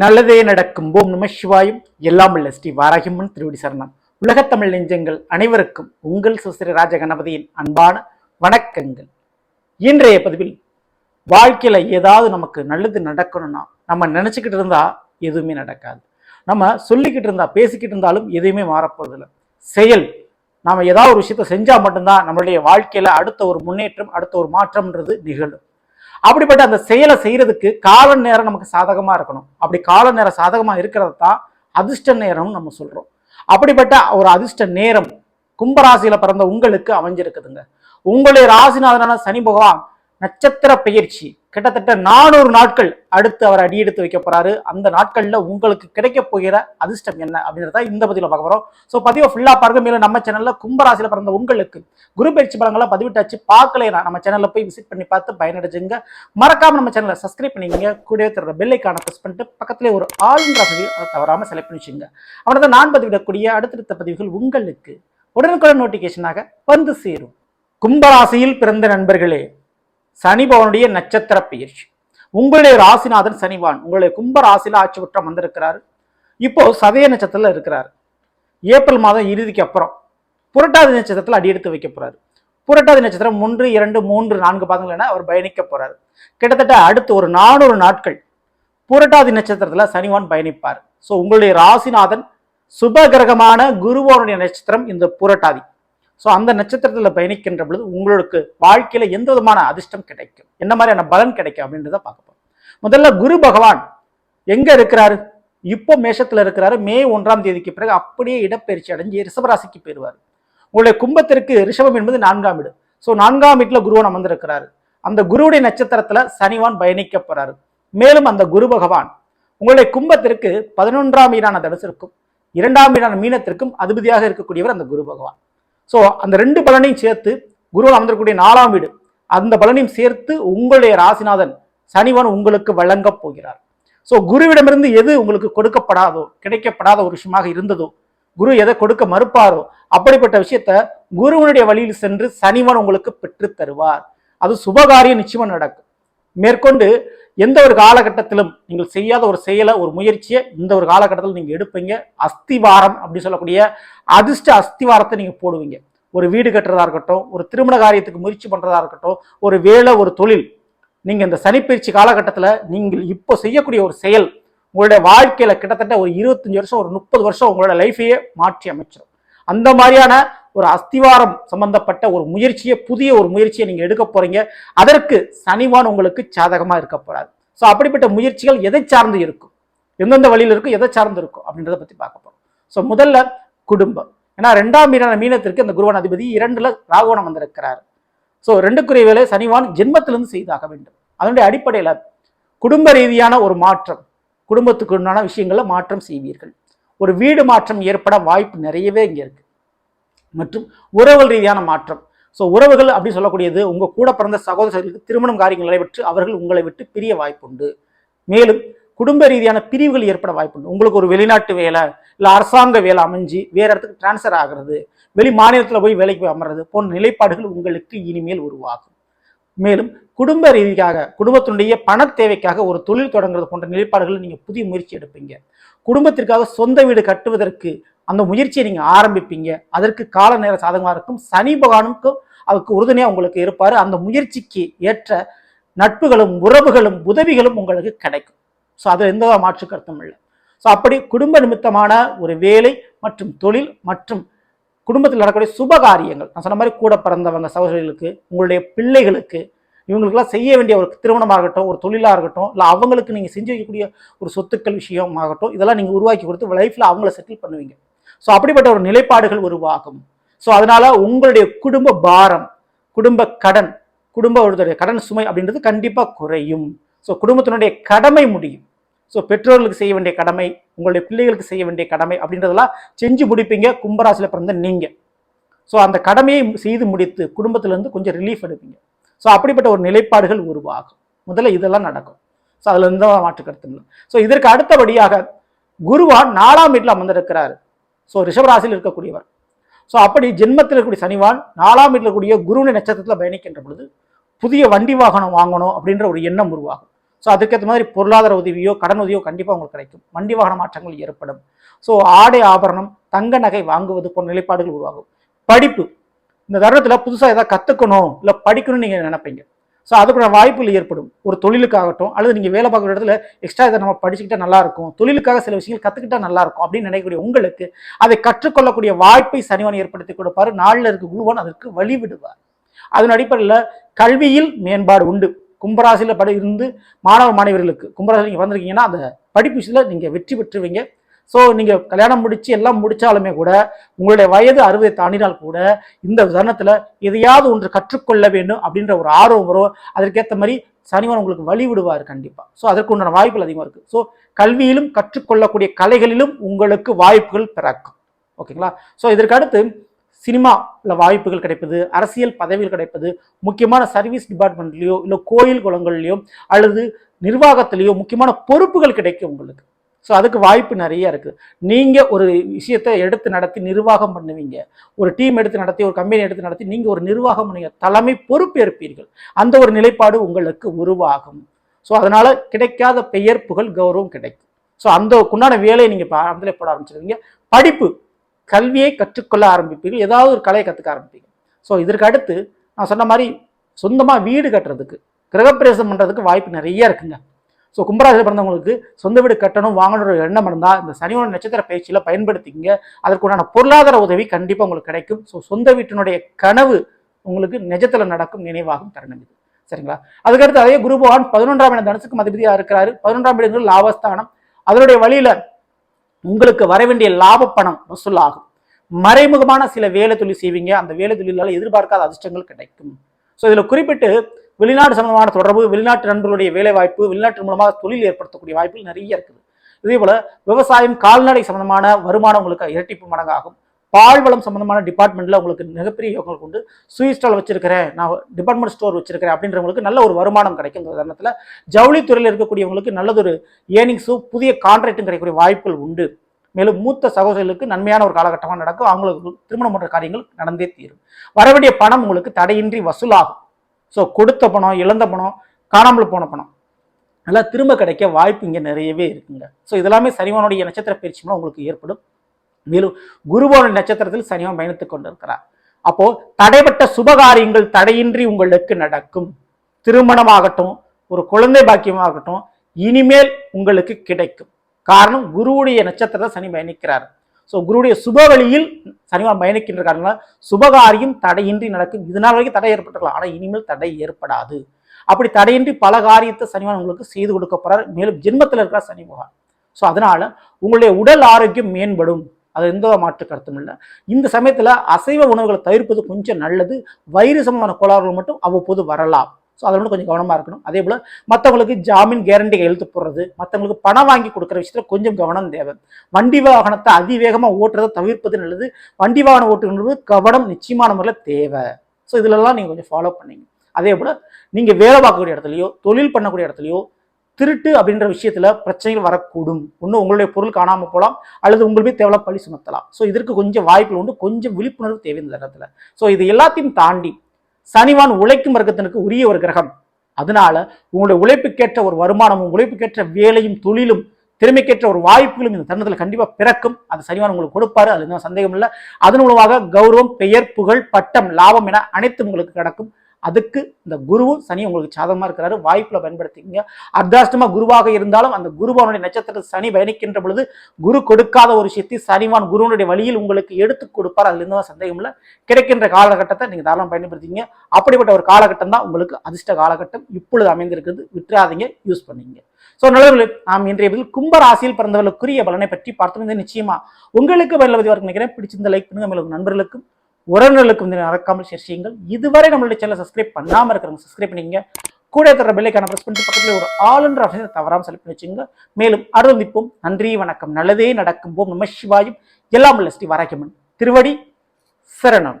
நல்லதே நடக்கும். ஓம் நம சிவாயும். எல்லாம் உள்ள ஸ்ரீ வாராகிம்மன் திருவடி சரணம். உலகத்தமிழ் நெஞ்சங்கள் அனைவருக்கும் உங்கள் சுசிரி ராஜ கணபதியின் அன்பான வணக்கங்கள். இன்றைய பதிவில் வாழ்க்கையில ஏதாவது நமக்கு நல்லது நடக்கணும்னா நம்ம நினச்சிக்கிட்டு இருந்தால் எதுவுமே நடக்காது. நம்ம சொல்லிக்கிட்டு இருந்தா பேசிக்கிட்டு இருந்தாலும் எதுவுமே மாறப்போறதில்லை. செயல். நாம ஏதாவது ஒரு விஷயத்த செஞ்சால் மட்டும்தான் நம்மளுடைய வாழ்க்கையில் அடுத்த ஒரு முன்னேற்றம் அடுத்த ஒரு மாற்றம்ன்றது நிகழும். அப்படிப்பட்ட அந்த செயலை செய்யறதுக்கு கால நேரம் நமக்கு சாதகமா இருக்கணும். அப்படி கால நேரம் சாதகமா இருக்கிறது தான் அதிர்ஷ்ட நேரம்னு நம்ம சொல்றோம். அப்படிப்பட்ட ஒரு அதிர்ஷ்ட நேரம் கும்பராசியில பிறந்த உங்களுக்கு அமைஞ்சிருக்குதுங்க. உங்களுடைய ராசிநாதனான சனி பகவான் நட்சத்திர பெயர்ச்சி. கிட்டத்தட்ட நானூறு நாட்கள் அடுத்து அவர் அடியெடுத்து வைக்க போறாரு. அந்த நாட்கள்ல உங்களுக்கு கிடைக்க போகிற அதிர்ஷ்டம் என்ன அப்படின்றத இந்த பதிவில் பார்க்க போறோம். ஸோ பதிவை ஃபுல்லா பாருங்க. மேலும் நம்ம சேனல்ல கும்பராசியில பிறந்த உங்களுக்கு குரு பயிற்சி பலங்களை பதிவிட்டாச்சு. பார்க்கலைனா நம்ம சேனல்ல போய் விசிட் பண்ணி பார்த்து பயனடைஞ்சுங்க. மறக்காம நம்ம சேனலை சப்ஸ்கிரைப் பண்ணிக்கங்க. கூடவே தர பெல்லைக்கான ப்ரெஸ் பண்ணிட்டு பக்கத்துல ஒரு ஆளுன்ற பதிவு அதை தவறாம செலக்ட் பண்ணி வச்சுங்க அவனதை நான் பதிவிடக்கூடிய அடுத்தடுத்த பதிவுகள் உங்களுக்கு உடனுக்குடன் நோட்டிபிகேஷனாக வந்து சேரும். கும்பராசியில் பிறந்த நண்பர்களே சனி பவனுடைய நட்சத்திர பயிற்சி உங்களுடைய ராசிநாதன் சனிவான். உங்களுடைய கும்ப ராசியில் ஆட்சி குற்றம் வந்திருக்கிறாரு. இப்போ சதய நட்சத்திரத்தில் இருக்கிறார். ஏப்ரல் மாதம் இறுதிக்கு அப்புறம் புரட்டாதி நட்சத்திரத்தில் அடியெடுத்து வைக்க போறாரு. புரட்டாதி நட்சத்திரம் ஒன்று இரண்டு மூன்று நான்கு பாதங்கள் என அவர் பயணிக்க போறாரு. கிட்டத்தட்ட அடுத்து ஒரு நானூறு நாட்கள் புரட்டாதி நட்சத்திரத்தில் சனிவான் பயணிப்பார். ஸோ உங்களுடைய ராசிநாதன் சுப கிரகமான குருவோனுடைய நட்சத்திரம் இந்த புரட்டாதி. ஸோ அந்த நட்சத்திரத்தில் பயணிக்கின்ற பொழுது உங்களுக்கு வாழ்க்கையில எந்த விதமான அதிர்ஷ்டம் கிடைக்கும்? என்ன மாதிரியான பலன் கிடைக்கும் அப்படின்றத பார்க்க முதல்ல குரு பகவான் எங்க இருக்கிறாரு? இப்போ மேஷத்துல இருக்கிறாரு. மே ஒன்றாம் தேதிக்கு பிறகு அப்படியே இடப்பெயர்ச்சி அடைஞ்சு ரிஷபராசிக்கு போயிடுவார். உங்களுடைய கும்பத்திற்கு ரிஷபம் என்பது நான்காம் வீடு. ஸோ நான்காம் வீட்டுல குருவன் அமர்ந்திருக்கிறாரு. அந்த குருவுடைய நட்சத்திரத்துல சனிவான் பயணிக்க போறாரு. மேலும் அந்த குரு பகவான் உங்களுடைய கும்பத்திற்கு பதினொன்றாம் வீடான தனுசிற்கும் இரண்டாம் வீடான மீனத்திற்கும் அதிபதியாக இருக்கக்கூடியவர் அந்த குரு பகவான். ஸோ அந்த ரெண்டு பலனையும் சேர்த்து குருவன் அமர்ந்திருக்கக்கூடிய நாலாம் வீடு அந்த பலனையும் சேர்த்து உங்களுடைய ராசிநாதன் சனிவன் உங்களுக்கு வழங்கப் போகிறார். ஸோ குருவிடமிருந்து எது உங்களுக்கு கொடுக்கப்படாதோ கிடைக்கப்படாத ஒரு விஷயமாக இருந்ததோ குரு எதை கொடுக்க மறுப்பாரோ அப்படிப்பட்ட விஷயத்த குருவனுடைய வழியில் சென்று சனிவன் உங்களுக்கு பெற்று தருவார். அது சுபகாரியம் நிச்சயமா நடக்கும். மேற்கொண்டு எந்த ஒரு காலகட்டத்திலும் நீங்கள் செய்யாத ஒரு செயலை ஒரு முயற்சியை இந்த ஒரு காலகட்டத்தில் நீங்கள் எடுப்பீங்க. அஸ்திவாரம் அப்படின்னு சொல்லக்கூடிய அதிர்ஷ்ட அஸ்திவாரத்தை நீங்கள் போடுவீங்க. ஒரு வீடு கட்டுறதா இருக்கட்டும் ஒரு திருமண காரியத்துக்கு முயற்சி பண்ணுறதா இருக்கட்டும் ஒரு வேலை ஒரு தொழில். நீங்கள் இந்த சனிப்பயிற்சி காலகட்டத்தில் நீங்கள் இப்போ செய்யக்கூடிய ஒரு செயல் உங்களுடைய வாழ்க்கையில் கிட்டத்தட்ட ஒரு இருபத்தஞ்சு வருஷம் ஒரு முப்பது வருஷம் உங்களோட லைஃபையே மாற்றி அமைச்சிடும் அந்த மாதிரியான ஒரு அஸ்திவாரம் சம்பந்தப்பட்ட ஒரு முயற்சியை புதிய ஒரு முயற்சியை நீங்கள் எடுக்க போகிறீங்க அதற்கு சனிவான் உங்களுக்கு சாதகமாக இருக்க போகிறாரு ஸோ அப்படிப்பட்ட முயற்சிகள் எதை சார்ந்து இருக்கும்? எந்தெந்த வழியில் இருக்கும்? எதை சார்ந்து இருக்கும்? அப்படின்றத பற்றி பார்க்க போகிறோம் ஸோ முதல்ல குடும்பம். ஏன்னா ரெண்டாம் மீனான மீனத்திற்கு இந்த குருவான் அதிபதி இரண்டில் ராகவனம் வந்திருக்கிறார். ஸோ ரெண்டுக்குரிய வேலை சனிவான் ஜென்மத்திலிருந்து செய்தாக வேண்டும். அதனுடைய அடிப்படையில் குடும்ப ரீதியான ஒரு மாற்றம் குடும்பத்துக்கு உண்டான விஷயங்களை மாற்றம் செய்வீர்கள். ஒரு வீடு மாற்றம் ஏற்பட வாய்ப்பு நிறையவே இங்கே இருக்குது மற்றும் உறவுகள் ரீதியான மாற்றம். ஸோ உறவுகள் அப்படின்னு சொல்லக்கூடியது உங்கள் கூட பிறந்த சகோதரர்களுக்கு திருமணம் காரியங்கள் நடைபெற்று அவர்கள் உங்களை விட்டு பிரிய வாய்ப்புண்டு. மேலும் குடும்ப ரீதியான பிரிவுகள் ஏற்பட வாய்ப்புண்டு. உங்களுக்கு ஒரு வெளிநாட்டு வேலை இல்லை அரசாங்க வேலை அமைஞ்சு வேற இடத்துக்கு டிரான்ஸ்ஃபர் ஆகிறது வெளி மாநிலத்தில் போய் வேலைக்கு போய் அமர்றது போன்ற நிலைப்பாடுகள் உங்களுக்கு இனிமேல் உருவாகும். மேலும் குடும்ப ரீதியாக குடும்பத்தினுடைய பண தேவைக்காக ஒரு தொழில் தொடங்குறது போன்ற நிலைப்பாடுகளை நீங்கள் புதிய முயற்சி எடுப்பீங்க. குடும்பத்திற்காக சொந்த வீடு கட்டுவதற்கு அந்த முயற்சியை நீங்கள் ஆரம்பிப்பீங்க. அதற்கு கால நேர சாதகமாக இருக்கும். சனி பகவானுக்கும் அதுக்கு உறுதுணையாக உங்களுக்கு இருப்பார். அந்த முயற்சிக்கு ஏற்ற நட்புகளும் உறவுகளும் உதவிகளும் உங்களுக்கு கிடைக்கும். ஸோ அது எந்த மாற்று கருத்தும் இல்லை. ஸோ அப்படி குடும்ப நிமித்தமான ஒரு வேலை மற்றும் தொழில் மற்றும் குடும்பத்தில் நடக்கக்கூடிய சுப காரியங்கள் நான் சொன்ன மாதிரி கூட பிறந்தவங்க சகோதரிகளுக்கு உங்களுடைய பிள்ளைகளுக்கு இவங்களுக்கெல்லாம் செய்ய வேண்டிய ஒரு திருமணமாக இருக்கட்டும் ஒரு தொழிலாக இருக்கட்டும் இல்லை அவங்களுக்கு நீங்கள் செஞ்சு வைக்கக்கூடிய ஒரு சொத்துக்கள் விஷயம் ஆகட்டும் இதெல்லாம் நீங்கள் உருவாக்கி கொடுத்து லைஃப்பில் அவங்கள செட்டில் பண்ணுவீங்க. ஸோ அப்படிப்பட்ட ஒரு நிலைப்பாடுகள் உருவாகும். ஸோ அதனால உங்களுடைய குடும்ப பாரம் குடும்ப கடன் குடும்ப ஒருத்தருடைய கடன் சுமை அப்படின்றது கண்டிப்பாக குறையும். ஸோ குடும்பத்தினுடைய கடமை முடியும். ஸோ பெற்றோர்களுக்கு செய்ய வேண்டிய கடமை உங்களுடைய பிள்ளைகளுக்கு செய்ய வேண்டிய கடமை அப்படின்றதெல்லாம் செஞ்சு முடிப்பீங்க. கும்பராசியில் பிறந்த நீங்கள் ஸோ அந்த கடமையை செய்து முடித்து குடும்பத்திலேருந்து கொஞ்சம் ரிலீஃப் எடுப்பீங்க. ஸோ அப்படிப்பட்ட ஒரு நிலைப்பாடுகள் உருவாகும். முதல்ல இதெல்லாம் நடக்கும். ஸோ அதில் எந்த மாற்று கருத்து ஸோ இதற்கு அடுத்தபடியாக குருவான் நாலாம் வீட்டில் அமர்ந்திருக்கிறார். ஸோ ரிஷபராசியில் இருக்கக்கூடியவர். ஸோ அப்படி ஜென்மத்தில் இருக்கக்கூடிய சனிவான் நாலாம் வீட்டில் இருக்கக்கூடிய குருவின நட்சத்திரத்தில் பயணிக்கின்ற பொழுது புதிய வண்டி வாகனம் வாங்கணும் அப்படின்ற ஒரு எண்ணம் உருவாகும். ஸோ அதுக்கேற்ற மாதிரி பொருளாதார உதவியோ கடன் உதவியோ கண்டிப்பாக உங்களுக்கு கிடைக்கும். வண்டி வாகன மாற்றங்கள் ஏற்படும். ஸோ ஆடை ஆபரணம் தங்க நகை வாங்குவது போன்ற நிலைப்பாடுகள் உருவாகும். படிப்பு. இந்த தருணத்தில் புதுசாக எதாவது கற்றுக்கணும் இல்லை படிக்கணும்னு நீங்கள் நினைப்பீங்க. ஸோ அதுக்குள்ள வாய்ப்புகள் ஏற்படும். ஒரு தொழிலுக்காகட்டும் அல்லது நீங்கள் வேலை பார்க்குற இடத்துல எக்ஸ்ட்ரா இதை நம்ம படிச்சுக்கிட்டா நல்லா இருக்கும் தொழிலுக்காக சில விஷயங்கள் கற்றுக்கிட்டா நல்லா இருக்கும் அப்படின்னு நினைக்கக்கூடிய உங்களுக்கு அதை கற்றுக்கொள்ளக்கூடிய வாய்ப்பை சனிவன் ஏற்படுத்தி கொடுப்பாரு. நாளில் இருக்க குருவான் அதற்கு வழிவிடுவார். அதன் அடிப்படையில் கல்வியில் மேம்பாடு உண்டு. கும்பராசியில் படி இருந்து மாணவ மாணவர்களுக்கு கும்பராசி நீங்கள் வந்திருக்கீங்கன்னா அந்த படிப்பு விஷயத்தில் நீங்கள் வெற்றி பெற்றுவீங்க. ஸோ நீங்கள் கல்யாணம் முடித்து எல்லாம் முடித்தாலுமே கூட உங்களுடைய வயது அறுபதை தாண்டினால் கூட இந்த தருணத்தில் எதையாவது ஒன்று கற்றுக்கொள்ள வேண்டும் அப்படின்ற ஒரு ஆர்வம் வரும். அதற்கேற்ற மாதிரி சனிவன் உங்களுக்கு வழி விடுவார் கண்டிப்பாக ஸோ அதற்கு உண்டான வாய்ப்புகள் அதிகமாக இருக்குது ஸோ கல்வியிலும் கற்றுக்கொள்ளக்கூடிய கலைகளிலும் உங்களுக்கு வாய்ப்புகள் பிறக்கும். ஓகேங்களா? ஸோ இதற்கு அடுத்து சினிமாவில் வாய்ப்புகள் கிடைப்பது அரசியல் பதவிகள் கிடைப்பது முக்கியமான சர்வீஸ் டிபார்ட்மெண்ட்லேயோ இல்லை கோயில் குளங்கள்லையோ அல்லது நிர்வாகத்திலேயோ முக்கியமான பொறுப்புகள் கிடைக்கும் உங்களுக்கு. ஸோ அதுக்கு வாய்ப்பு நிறைய இருக்குது நீங்கள் ஒரு விஷயத்தை எடுத்து நடத்தி நிர்வாகம் பண்ணுவீங்க. ஒரு டீம் எடுத்து நடத்தி ஒரு கம்பெனி எடுத்து நடத்தி நீங்கள் ஒரு நிர்வாகம் பண்ணுவீங்க. தலைமை பொறுப்பேற்பீர்கள். அந்த ஒரு நிலைப்பாடு உங்களுக்கு உருவாகும். ஸோ அதனால் கிடைக்காத பெயர் புகழ் கௌரவம் கிடைக்கும். ஸோ அந்த உண்டான வேலையை நீங்கள் இப்போ போட ஆரம்பிச்சிருவீங்க படிப்பு கல்வியை கற்றுக்கொள்ள ஆரம்பிப்பீர்கள். ஏதாவது ஒரு கலையை கற்றுக்க ஆரம்பிப்பீங்க. ஸோ இதற்கு அடுத்து நான் சொன்ன மாதிரி சொந்தமாக வீடு கட்டுறதுக்கு கிரகப்பிரவேசம் பண்ணுறதுக்கு வாய்ப்பு நிறைய இருக்குங்க. ஸோ கும்பராசியில் பிறந்தவங்களுக்கு சொந்த வீடு கட்டணும் வாங்கணும் எண்ணம் இருந்தால் இந்த சனியோட நட்சத்திர பயிற்சியில் பயன்படுத்திக்கிங்க. அதற்குண்டான பொருளாதார உதவி கண்டிப்பாக உங்களுக்கு கிடைக்கும். ஸோ சொந்த வீட்டினுடைய கனவு உங்களுக்கு நிஜத்தில் நடக்கும் நினைவாகும் தருணம் இது. சரிங்களா? அதுக்கடுத்து அதே குருபவான் பதினொன்றாம் இடம் தனுசுக்கு மதிபதியாக இருக்கிறாரு. பதினொன்றாம் இடங்கள் லாபஸ்தானம். அதனுடைய வழியில் உங்களுக்கு வர வேண்டிய லாப பணம் வசூலாகும். மறைமுகமான சில வேலை தொழில் செய்வீங்க. அந்த வேலை தொழிலால் எதிர்பார்க்காத அதிர்ஷ்டங்கள் கிடைக்கும். ஸோ இதில் குறிப்பிட்டு வெளிநாடு சம்பந்தமான தொடர்பு வெளிநாட்டு நண்பர்களுடைய வேலை வாய்ப்பு வெளிநாட்டு மூலமாக தொழில் ஏற்படுத்தக்கூடிய வாய்ப்புகள் நிறைய இருக்குது. இதே போல விவசாயம் கால்நடை சம்பந்தமான வருமானம் உங்களுக்கு இரட்டிப்பு மடங்காகும். பால்வளம் சம்பந்தமான டிபார்ட்மெண்ட்ல உங்களுக்கு மிகப்பெரிய யோகங்கள் கொண்டு சுயி ஸ்டால் வச்சிருக்கிறேன் நான் டிபார்ட்மெண்ட் ஸ்டோர் வச்சிருக்கிறேன் அப்படின்றவங்களுக்கு நல்ல ஒரு வருமானம் கிடைக்கும். இந்த தருணத்தில் ஜவுளித்துறையில் இருக்கக்கூடியவங்களுக்கு நல்லதொரு ஏர்னிங்ஸும் புதிய கான்ட்ராக்டும் கிடைக்கக்கூடிய வாய்ப்புகள் உண்டு. மேலும் மூத்த சகோதரர்களுக்கு நன்மையான ஒரு காலகட்டமாக நடக்கும். அவங்களுக்கு திருமணம் போன்ற காரியங்கள் நடந்தே தீரும். வரவேண்டிய பணம் உங்களுக்கு தடையின்றி வசூலாகும். ஸோ கொடுத்த பணம் இழந்த பணம் காணாமல் போன பணம். நல்லா திரும்ப கிடைக்க வாய்ப்பு இங்கே நிறையவே இருக்குங்க. ஸோ இதெல்லாமே சனிவனுடைய நட்சத்திர பயிற்சி மூலம் உங்களுக்கு ஏற்படும். மேலும் குருவோட நட்சத்திரத்தில் சனிவன் பயணித்துக் கொண்டிருக்கிறார். அப்போ தடைப்பட்ட சுபகாரியங்கள் தடையின்றி உங்களுக்கு நடக்கும். திருமணமாகட்டும் ஒரு குழந்தை பாக்கியமாகட்டும் இனிமேல் உங்களுக்கு கிடைக்கும். காரணம் குருவுடைய நட்சத்திரத்தை சனி பயணிக்கிறார். ஸோ குருடைய சுப வழியில் சனிவான் பயணிக்கின்ற காரணம் சுபகாரியம் தடையின்றி நடக்கும். இதனால் வரைக்கும் தடை ஏற்பட்டிருக்கலாம். ஆனால் இனிமேல் தடை ஏற்படாது. அப்படி தடையின்றி பல காரியத்தை சனிவான் உங்களுக்கு செய்து கொடுக்க போகிறார் மேலும் ஜென்மத்தில் இருக்கிற சனி பகவான். ஸோ அதனால் உங்களுடைய உடல் ஆரோக்கியம் மேம்படும். அது எந்த மாற்று கருத்தும் இல்லை. இந்த சமயத்தில் அசைவ உணவுகளை தவிர்ப்பது கொஞ்சம் நல்லது. வயிறு சம்பந்தமான கோளாறுகள் மட்டும் அவ்வப்போது வரலாம். ஸோ அதில் மட்டும் கொஞ்சம் கவனமாக இருக்கணும். அதே போல் மற்றவங்களுக்கு ஜாமீன் கேரண்டி எழுத்து போடுறது மற்றவங்களுக்கு பணம் வாங்கி கொடுக்குற விஷயத்தில் கொஞ்சம் கவனம் தேவை. வண்டி வாகனத்தை அதிவேகமாக ஓட்டுறதை தவிர்ப்பது நல்லது. வண்டி வாகனம் ஓட்டுகிறது கவனம் நிச்சயமான முறையில் தேவை. ஸோ இதிலெல்லாம் நீங்கள் கொஞ்சம் ஃபாலோ பண்ணிங்க. அதே போல் நீங்கள் வேலை பார்க்கக்கூடிய இடத்துலையோ தொழில் பண்ணக்கூடிய இடத்துலையோ திருட்டு அப்படின்ற விஷயத்தில் பிரச்சனைகள் வரக்கூடும். ஒன்று உங்களுடைய பொருள் காணாமல் போகலாம் அல்லது உங்களுமே தேவையில்ல பழி சுமத்தலாம். ஸோ இதற்கு கொஞ்சம் வாய்ப்புகள் உண்டு கொஞ்சம் விழிப்புணர்வு தேவை இந்த இடத்துல ஸோ இது எல்லாத்தையும் தாண்டி சனிவான் உழைக்கும் வர்க்கத்திற்கு உரிய ஒரு கிரகம். அதனால உங்களுடைய உழைப்புக்கேற்ற ஒரு வருமானமும் உழைப்புக்கேற்ற வேலையும் தொழிலும் திறமைக்கேற்ற ஒரு வாய்ப்புகளும் இந்த தருணத்தில் கண்டிப்பாக பிறக்கும். அது சனிவான் உங்களுக்கு கொடுப்பாரு அது சந்தேகம் இல்லை. அதன் மூலமாக கௌரவம் பெயர் புகழ் பட்டம் லாபம் என அனைத்தும் உங்களுக்கு கிடக்கும். அதுக்கு இந்த குருவும் சனி உங்களுக்கு சாதகமாக இருக்கிறாரு. வாய்ப்பில் பயன்படுத்திக்கங்க. அர்தாஷ்டமாக குருவாக இருந்தாலும் அந்த குருவானுடைய நட்சத்திர சனி பயணிக்கின்ற பொழுது குரு கொடுக்காத ஒரு சக்தி சனிவான் குருவனுடைய வழியில் உங்களுக்கு எடுத்து கொடுப்பார். அதுல இருந்து சந்தேகம் இல்லை. கிடைக்கின்ற காலகட்டத்தை நீங்கள் தாராளம் பயன்படுத்திங்க அப்படிப்பட்ட ஒரு காலகட்டம் தான் உங்களுக்கு அதிர்ஷ்ட காலகட்டம். இப்பொழுது அமைந்திருக்கிறது. விட்டுறாதீங்க. யூஸ் பண்ணிங்க ஸோ நல்லவர்களே நாம் இன்றைய பதில் கும்ப ராசியில் பிறந்தவர்களுக்குரிய பலனை பற்றி பார்த்தோம். இந்த நிச்சயமா உங்களுக்கு பயனுள்ள பதிவாக நினைக்கிறேன். பிடிச்சிருந்த லைக் பண்ணுங்க. நண்பர்களுக்கும் உறவினர்களுக்கு வந்து மறக்காமல் ஷேர் செய்யுங்கள் இதுவரை நம்மளுடைய சேனலை சப்ஸ்கிரைப் பண்ணாமல் இருக்கிறவங்க சப்ஸ்கிரைப் பண்ணிங்க கூட தர பெல்லைக்கான ப்ரெஸ் பண்ணிட்டு பக்கத்தில் ஒரு ஆளுன்ற ஆப்ஷனை தவறாமல் செலக்ட் பண்ணி வச்சுங்க மேலும் அருந்திப்போம் நன்றி வணக்கம். நல்லதே நடக்கும். போம் நம சிவாயும். எல்லாம் உள்ள ஸ்ரீ வராக்கியம்மன் திருவடி சரணம்.